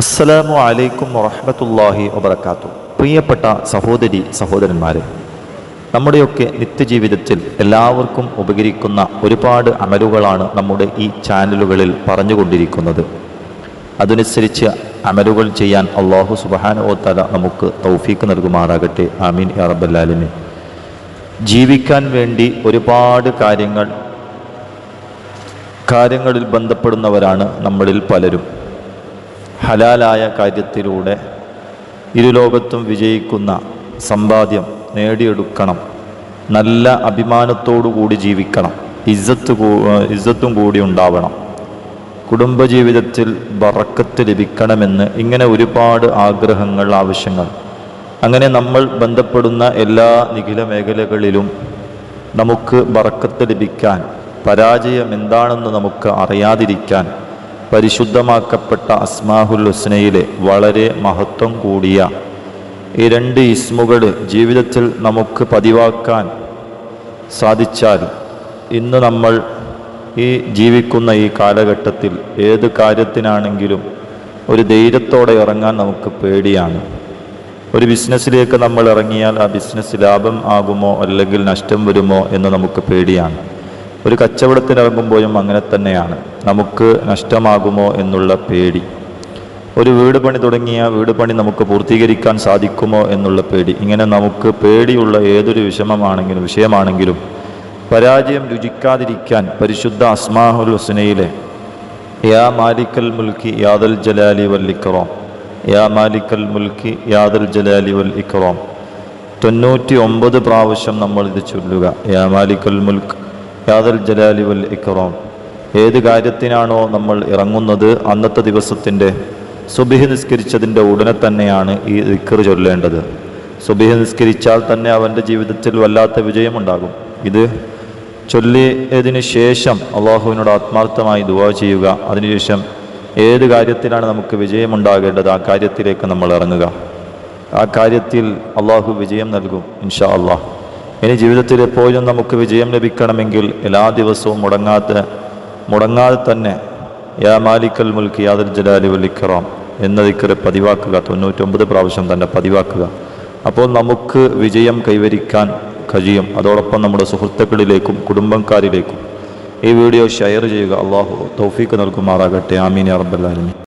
അസ്സലാമു അലൈക്കും വറഹമത്തല്ലാഹി വബർക്കാത്തു പ്രിയപ്പെട്ട സഹോദരി സഹോദരന്മാരെ നമ്മുടെയൊക്കെ നിത്യജീവിതത്തിൽ എല്ലാവർക്കും ഉപകരിക്കുന്ന ഒരുപാട് അമലുകളാണ് നമ്മുടെ ഈ ചാനലുകളിൽ പറഞ്ഞുകൊണ്ടിരിക്കുന്നത്. അതനുസരിച്ച് അമലുകൾ ചെയ്യാൻ അള്ളാഹു സുബാനോത്തല തല നമുക്ക് തൗഫീക്ക് നൽകുമാറാകട്ടെ. ആമീൻ അറബല്ലാലിന് ജീവിക്കാൻ വേണ്ടി ഒരുപാട് കാര്യങ്ങൾ കാര്യങ്ങളിൽ ബന്ധപ്പെടുന്നവരാണ് നമ്മളിൽ പലരും. ഹലാലായ കാര്യത്തിലൂടെ ഇരുലോകത്തും വിജയിക്കുന്ന സമ്പാദ്യം നേടിയെടുക്കണം. നല്ല അഭിമാനത്തോടു കൂടി ജീവിക്കണം ഇജ്ജത്ത് ഇജ്ജത്തും കൂടി ഉണ്ടാവണം. കുടുംബജീവിതത്തിൽ വറക്കത്ത് ലഭിക്കണമെന്ന് ഇങ്ങനെ ഒരുപാട് ആഗ്രഹങ്ങൾ ആവശ്യങ്ങൾ. അങ്ങനെ നമ്മൾ ബന്ധപ്പെടുന്ന എല്ലാ നിഖില മേഖലകളിലും നമുക്ക് വറക്കത്ത് ലഭിക്കാൻ പരാജയം എന്താണെന്ന് നമുക്ക് അറിയാതിരിക്കാൻ പരിശുദ്ധമാക്കപ്പെട്ട അസ്മാഹുൽ ഹുസ്നയിലെ വളരെ മഹത്വം കൂടിയ ഈ രണ്ട് ഇസ്മുകൾ ജീവിതത്തിൽ നമുക്ക് പതിവാക്കാൻ സാധിച്ചാൽ ഇന്ന് നമ്മൾ ഈ ജീവിക്കുന്ന ഈ കാലഘട്ടത്തിൽ ഏത് കാര്യത്തിനാണെങ്കിലും ഒരു ധൈര്യത്തോടെ ഇറങ്ങാൻ നമുക്ക് പേടിയാണ്. ഒരു ബിസിനസ്സിലേക്ക് നമ്മൾ ഇറങ്ങിയാൽ ആ ബിസിനസ് ലാഭം ആകുമോ അല്ലെങ്കിൽ നഷ്ടം വരുമോ എന്ന് നമുക്ക് പേടിയാണ്. ഒരു കച്ചവടത്തിനിറങ്ങുമ്പോഴും അങ്ങനെ തന്നെയാണ്. നമുക്ക് നഷ്ടമാകുമോ എന്നുള്ള പേടി. ഒരു വീട് പണി തുടങ്ങിയ വീട് പണി നമുക്ക് പൂർത്തീകരിക്കാൻ സാധിക്കുമോ എന്നുള്ള പേടി. ഇങ്ങനെ നമുക്ക് പേടിയുള്ള ഏതൊരു വിഷമമാണെങ്കിലും വിഷയമാണെങ്കിലും പരാജയം രുചിക്കാതിരിക്കാൻ പരിശുദ്ധ അസ്മാഹുൽ ഹുസനയിലെ യാ മാലിക്കൽ മുൽക്കി യാദൽ ജലാലി വൽ ഇക്റോം യാ മാലിക്കൽ മുൽക്കി യാദൽ ജലാലി വൽ ഇക്കറോം തൊണ്ണൂറ്റി ഒമ്പത് പ്രാവശ്യം നമ്മൾ ഇത് ചൊല്ലുക. യാ മാലിക്കൽ മുൽക്ക് യാദൽ ജലാലി വൽ ഇക്റോം ഏത് കാര്യത്തിനാണോ നമ്മൾ ഇറങ്ങുന്നത് അന്നത്തെ ദിവസത്തിന്റെ സുബിഹ് നിസ്കരിച്ചതിന്റെ ഉടനെ തന്നെയാണ് ഈ ദിക്കർ ചൊല്ലേണ്ടത്. സുബിഹ് നിസ്കരിച്ചാൽ തന്നെ അവന്റെ ജീവിതത്തിൽ വല്ലാത്ത വിജയമുണ്ടാകും. ഇത് ചൊല്ലിയതിന് ശേഷം അള്ളാഹുവിനോട് ആത്മാർത്ഥമായി ദുവാ ചെയ്യുക. അതിനുശേഷം ഏത് കാര്യത്തിലാണ് നമുക്ക് വിജയമുണ്ടാകേണ്ടത്? ആ കാര്യത്തിലേക്ക് നമ്മൾ ഇറങ്ങുക. ആ കാര്യത്തിൽ അള്ളാഹു വിജയം നൽകും ഇൻഷാ അള്ളാഹ്. ഇനി ജീവിതത്തിൽ എപ്പോഴും നമുക്ക് വിജയം ലഭിക്കണമെങ്കിൽ എല്ലാ ദിവസവും മുടങ്ങാത്ത മുടങ്ങാതെ തന്നെ യാ മാലിക്കൽ മുൽക്ക് യാദർ ജലാലി വല്ലിക്കറാം എന്ന ദിക്കറ് പതിവാക്കുക തൊണ്ണൂറ്റൊമ്പത് പ്രാവശ്യം തന്നെ പതിവാക്കുക. അപ്പോൾ നമുക്ക് വിജയം കൈവരിക്കാൻ കഴിയും. അതോടൊപ്പം നമ്മുടെ സുഹൃത്തുക്കളിലേക്കും കുടുംബക്കാരിലേക്കും ഈ വീഡിയോ ഷെയർ ചെയ്യുക. അള്ളാഹു തൗഫീക്ക് നൽകുമാറാകട്ടെ. ആമീൻ ആലമീൻ.